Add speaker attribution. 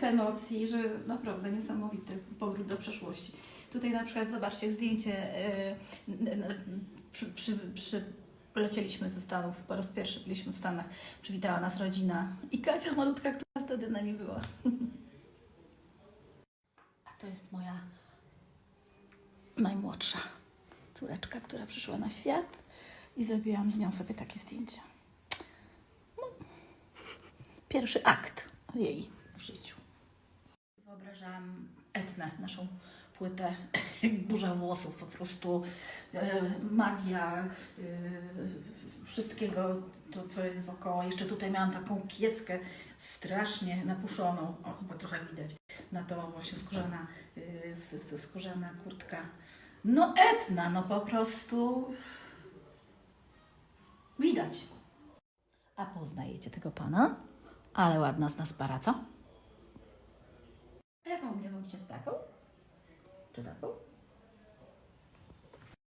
Speaker 1: takich emocji, że naprawdę niesamowity powrót do przeszłości. Tutaj na przykład zobaczcie zdjęcie, n- przy, przy, przy, ze Stanów, po raz pierwszy byliśmy w Stanach, przywitała nas rodzina i Kasia malutka, która wtedy z nami była. A to jest moja najmłodsza córeczka, która przyszła na świat i zrobiłam z nią sobie takie zdjęcia. No, pierwszy akt jej. Wyobrażałam Etnę, naszą płytę, burza włosów, po prostu e, magia e, wszystkiego, to co jest wokoło. Jeszcze tutaj miałam taką kieckę strasznie napuszoną, o chyba trochę widać, na to właśnie skórzana, e, skórzana kurtka. No Etna, no po prostu widać. A poznajecie tego pana? Ale ładna z nas para, co? A jaką mnie wam taką? Czy taką?